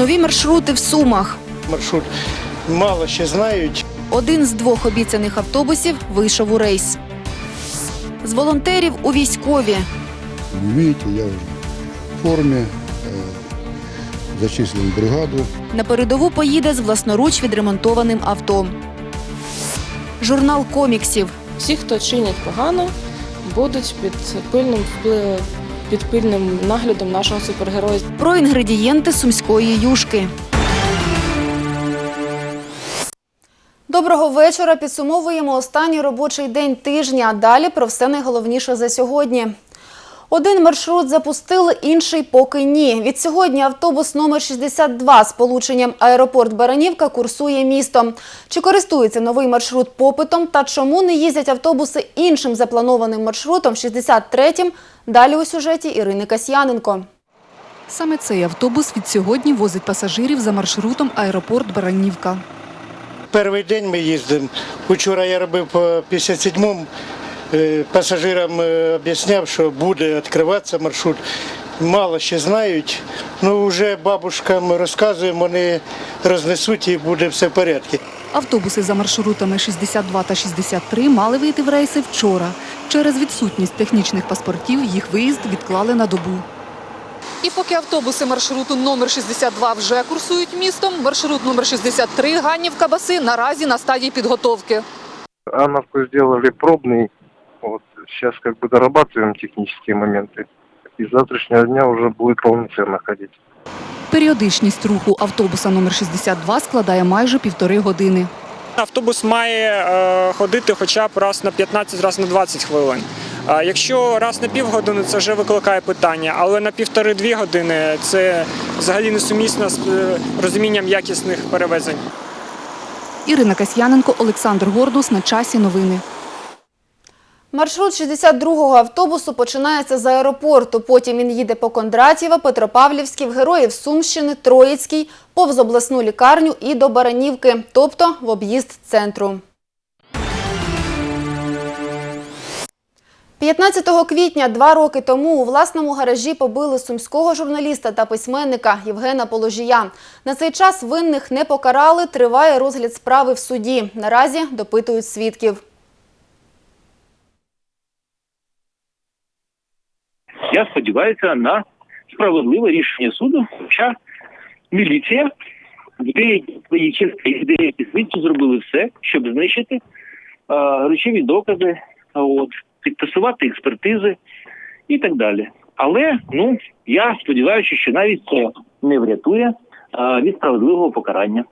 Нові маршрути в Сумах. Маршрут мало ще знають. Один з двох обіцяних автобусів вийшов у рейс. З волонтерів у військові. Видите, я в форме, э, зачислен бригаду. На передову поїде з власноруч відремонтованим авто. Журнал коміксів. Всі, хто чинять погано, будуть під пильним впливом, під пильним наглядом нашого супергероя. Про інгредієнти сумської юшки. Доброго вечора. Підсумовуємо останній робочий день тижня. Далі про все найголовніше за сьогодні. Один маршрут запустили, інший поки ні. Від сьогодні автобус номер 62 з полученням аеропорт Баранівка курсує містом. Чи користується новий маршрут попитом та чому не їздять автобуси іншим запланованим маршрутом 63-м? Далі у сюжеті Ірини Касьяненко. Саме цей автобус від сьогодні возить пасажирів за маршрутом аеропорт Баранівка. Перший день ми їздимо. Вчора я робив по 57-му. Е, Пасажирам е, об'ясняв, що буде відкриватися маршрут. Мало ще знають. Ну, вже бабушкам розказуємо, вони рознесуть і буде все в порядку. Автобуси за маршрутами 62 та 63 мали вийти в рейси вчора. Через відсутність технічних паспортів їх виїзд відклали на добу. І поки автобуси маршруту номер 62 вже курсують містом, маршрут номер 63 Ганнівка Баси наразі на стадії підготовки. Ановку сделали пробный Вот сейчас как бы дорабатываем технические моменты. И с завтрашнего дня уже будет полноценно ходить. Періодичність руху автобуса номер 62 складає майже півтори години. Автобус має е, ходити хоча б раз на 15, раз на 20 хвилин. А якщо раз на півгодини, це вже викликає питання, але на півтори-дві години це взагалі несумісно з е, розумінням якісних перевезень. Ірина Касьяненко, Олександр Гордус. На часі новини. Маршрут 62-го автобусу починається з аеропорту. Потім він їде по Кондратєва, Петропавлівський, в Героїв Сумщини, Троїцький, повз обласну лікарню і до Баранівки, тобто в об'їзд центру. 15 квітня два роки тому у власному гаражі побили сумського журналіста та письменника Євгена Положія. На цей час винних не покарали, триває розгляд справи в суді. Наразі допитують свідків. Я сподіваюся на справедливе рішення суду, хоча міліція деякі свої частини, деякі слідчі зробили все, щоб знищити речові докази, от, підтасувати експертизи і так далі. Але ну я сподіваюся, що навіть це не врятує від справедливого покарання.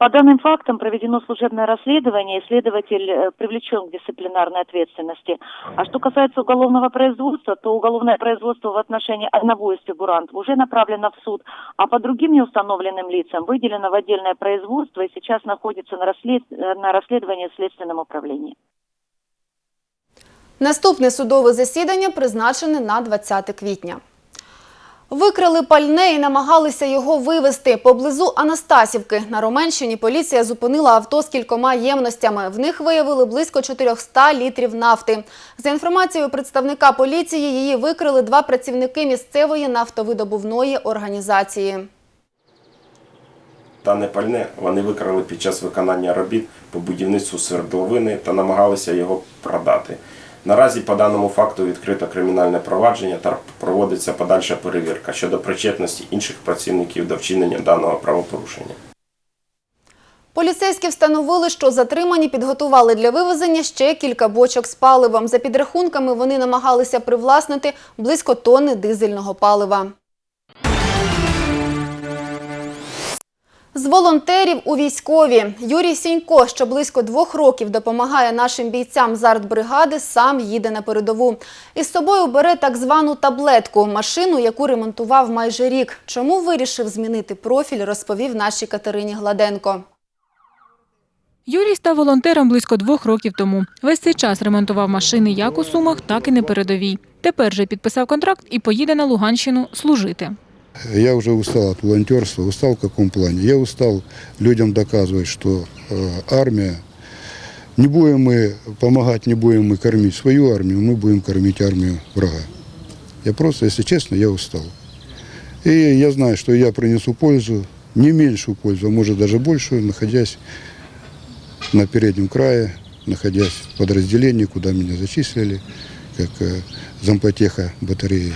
По данным фактам проведено служебное расследование, и следователь э, привлечен к дисциплинарной ответственности. А что касается уголовного производства, то уголовное производство в отношении одного из фигурантов уже направлено в суд, а по другим неустановленным лицам выделено в отдельное производство и сейчас находится на, расслед... э, на расследовании в Следственном управлении. Наступне судове засідання призначене на 20 квітня. Викрили пальне і намагалися його вивезти. Поблизу Анастасівки на Роменщині поліція зупинила авто з кількома ємностями. В них виявили близько 400 літрів нафти. За інформацією представника поліції, її викрили два працівники місцевої нафтовидобувної організації. Дане пальне вони викрали під час виконання робіт по будівництву свердловини та намагалися його продати. Наразі по даному факту відкрито кримінальне провадження та проводиться подальша перевірка щодо причетності інших працівників до вчинення даного правопорушення. Поліцейські встановили, що затримані підготували для вивезення ще кілька бочок з паливом. За підрахунками вони намагалися привласнити близько тонни дизельного палива. З волонтерів у військові Юрій Сінько, що близько двох років допомагає нашим бійцям з артбригади, сам їде на передову. Із собою бере так звану таблетку – машину, яку ремонтував майже рік. Чому вирішив змінити профіль, розповів нашій Катерині Гладенко. Юрій став волонтером близько двох років тому. Весь цей час ремонтував машини як у Сумах, так і на передовій. Тепер же підписав контракт і поїде на Луганщину служити. Я уже устал от волонтерства. Устал в каком плане? Я устал людям доказывать, что э, армия, не будем мы помогать, не будем мы кормить свою армию, мы будем кормить армию врага. Я просто, если честно, я устал. И я знаю, что я принесу пользу, не меньшую пользу, а может даже большую, находясь на переднем крае, находясь в подразделении, куда меня зачислили, как э, зампотеха батареи.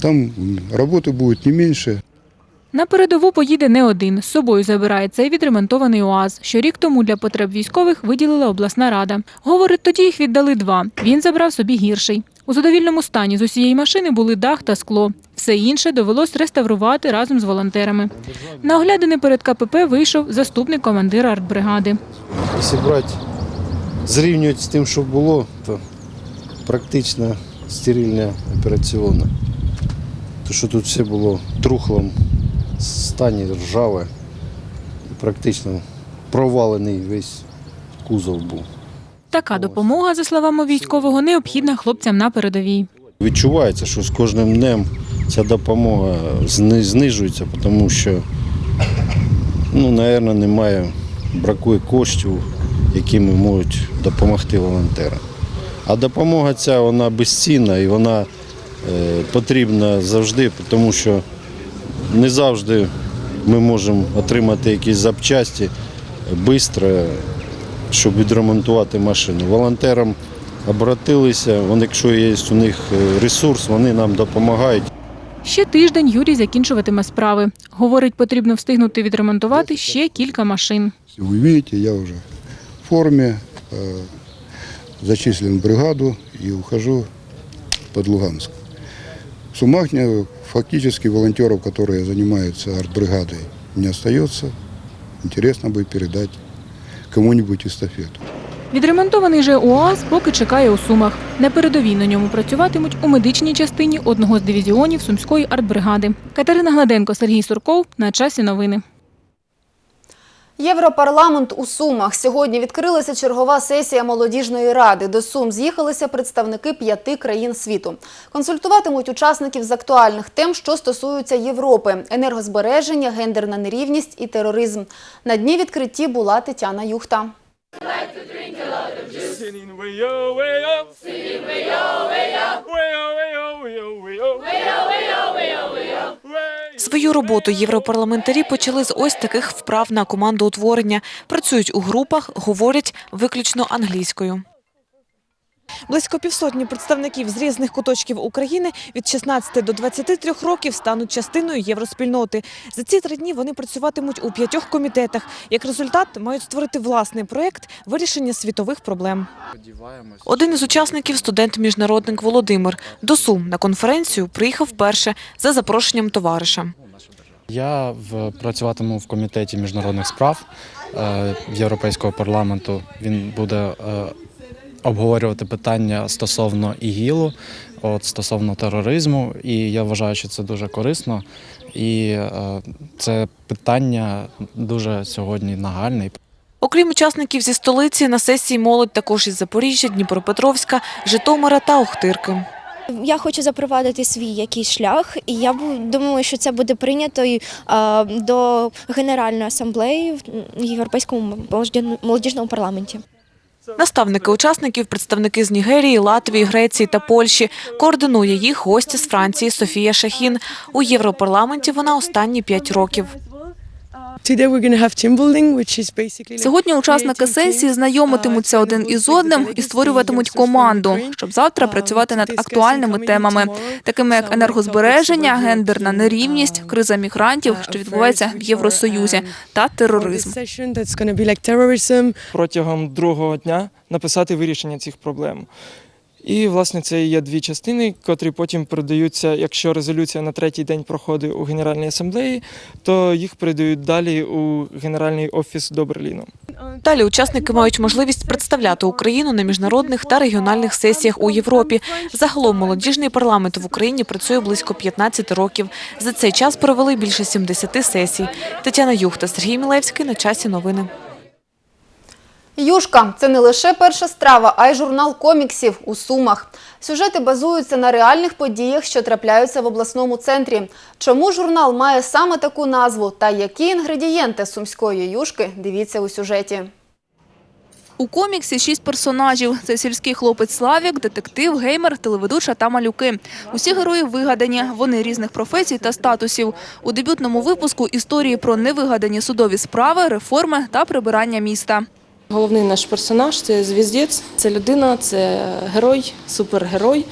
Там м, работы будет не меньше, На передову поїде не один. З собою забирає цей відремонтований УАЗ, що рік тому для потреб військових виділила обласна рада. Говорить, тоді їх віддали два. Він забрав собі гірший. У задовільному стані з усієї машини були дах та скло. Все інше довелось реставрувати разом з волонтерами. На оглядини перед КПП вийшов заступник командира артбригади. Якщо брати, зрівнювати з тим, що було, то практично стерильна операційна. То, що тут все було в трухлому стані, ржаве, практично провалений весь кузов був. Така допомога, за словами військового, необхідна хлопцям на передовій. Відчувається, що з кожним днем ця допомога знижується, тому що, ну, напевно, немає, бракує коштів, якими можуть допомогти волонтери. А допомога ця вона безцінна і вона потрібна завжди, тому що не завжди ми можемо отримати якісь запчасті швидко, щоб відремонтувати машину. Волонтерам обратилися, вони, якщо є у них е, ресурс, вони нам допомагають. Ще тиждень Юрій закінчуватиме справи. Говорить, потрібно встигнути відремонтувати ще кілька машин. Вы видите, я уже в форме, э, зачислен в бригаду и ухожу под Луганск. В фактически волонтеров, которые занимаются артбригадой, не остается. Интересно будет передать кому-нибудь эстафету. Відремонтований же УАЗ поки чекає у Сумах. На передовій на ньому працюватимуть у медичній частині одного з дивізіонів Сумської артбригади. Катерина Гладенко, Сергій Сурков. На часі новини. Європарламент у Сумах. Сьогодні відкрилася чергова сесія молодіжної ради. До Сум з'їхалися представники п'яти країн світу. Консультуватимуть учасників з актуальних тем, що стосуються Європи: енергозбереження, гендерна нерівність і тероризм. На дні відкритті була Тетяна Юхта. Свою роботу європарламентарі почали з ось таких вправ на командоутворення. Працюють у групах, говорять виключно англійською. Близько півсотні представників з різних куточків України від 16 до 23 років стануть частиною євроспільноти. За ці три дні вони працюватимуть у п'ятьох комітетах. Як результат, мають створити власний проєкт вирішення світових проблем. Один із учасників – студент-міжнародник Володимир. До Сум на конференцію приїхав вперше за запрошенням товариша. Я в, працюватиму в комітеті міжнародних справ е, Європейського парламенту. Він буде е, обговорювати питання стосовно ІГІЛу, от, стосовно тероризму. І я вважаю, що це дуже корисно. І е, це питання дуже сьогодні нагальне. Окрім учасників зі столиці, на сесії молодь також із Запоріжжя, Дніпропетровська, Житомира та Охтирки. Я хочу запровадити свій якийсь шлях, і я думаю, що це буде прийнято до Генеральної асамблеї в Європейському молодіжному парламенті. Наставники учасників – представники з Нігерії, Латвії, Греції та Польщі. Координує їх гості з Франції Софія Шахін. У Європарламенті вона останні п'ять років. Сьогодні учасники сесії знайомитимуться один із одним і створюватимуть команду, щоб завтра працювати над актуальними темами, такими як енергозбереження, гендерна нерівність, криза мігрантів, що відбувається в Євросоюзі, та тероризм. протягом другого дня написати вирішення цих проблем. І, власне, це є дві частини, котрі потім передаються, якщо резолюція на третій день проходить у Генеральній асамблеї, то їх передають далі у Генеральний офіс до Берліну. Далі учасники мають можливість представляти Україну на міжнародних та регіональних сесіях у Європі. Загалом молодіжний парламент в Україні працює близько 15 років. За цей час провели більше 70 сесій. Тетяна Юхта, Сергій Мілевський. На часі новини. Юшка це не лише перша страва, а й журнал коміксів у Сумах. Сюжети базуються на реальних подіях, що трапляються в обласному центрі. Чому журнал має саме таку назву та які інгредієнти сумської юшки? Дивіться у сюжеті. У коміксі шість персонажів. Це сільський хлопець Славік, детектив, геймер, телеведуча та малюки. Усі герої вигадані, вони різних професій та статусів. У дебютному випуску історії про невигадані судові справи, реформи та прибирання міста. Головний наш персонаж це звіздець, це людина, це герой, супергерой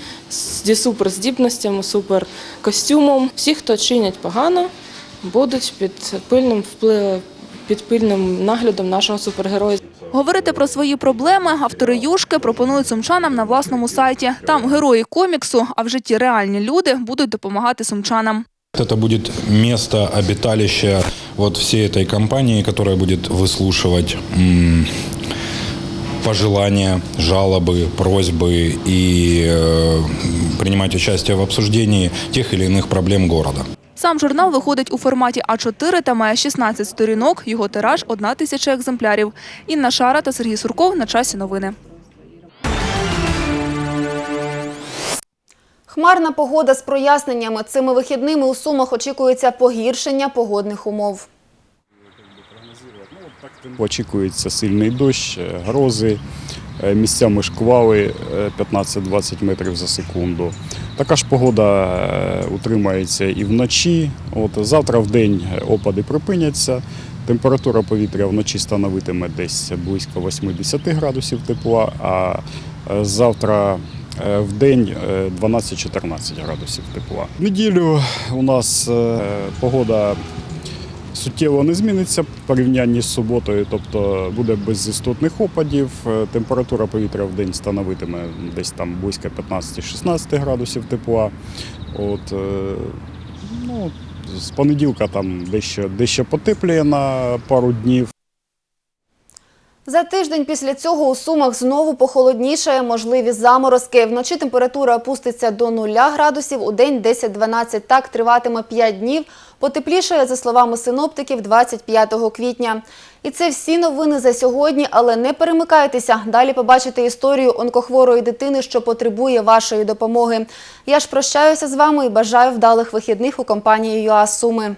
зі суперздібностями, суперкостюмом. Всі, хто чинять погано, будуть під пильним впливом, під пильним наглядом нашого супергероя. Говорити про свої проблеми автори Юшки пропонують сумчанам на власному сайті. Там герої коміксу, а в житті реальні люди будуть допомагати сумчанам. Это будет место обиталища вот всей этой компании, которая будет выслушивать м, пожелания, жалобы, просьбы и э, принимать участие в обсуждении тех или иных проблем города. Сам журнал виходить у форматі А4 та має 16 сторінок. Його тираж – одна тисяча екземплярів. Інна Шара та Сергій Сурков на часі новини. Хмарна погода з проясненнями. Цими вихідними у Сумах очікується погіршення погодних умов. Очікується сильний дощ, е, грози, е, місцями шквали е, 15-20 метрів за секунду. Така ж погода е, утримається і вночі. От, завтра в день опади припиняться. Температура повітря вночі становитиме десь близько 80 градусів тепла, а е, завтра е, в день е, 12-14 градусів тепла. В неділю у нас е, погода суттєво не зміниться в порівнянні з суботою, тобто буде без істотних опадів. Е, Температура повітря в день становитиме десь там близько 15-16 градусів тепла. От, е, ну, з понеділка там дещо, дещо потепліє на пару днів. За тиждень після цього у Сумах знову похолоднішає, можливі заморозки. Вночі температура опуститься до 0 градусів, у день 10-12. Так триватиме 5 днів. Потеплішає, за словами синоптиків, 25 квітня. І це всі новини за сьогодні, але не перемикайтеся. Далі побачите історію онкохворої дитини, що потребує вашої допомоги. Я ж прощаюся з вами і бажаю вдалих вихідних у компанії ЮА Суми.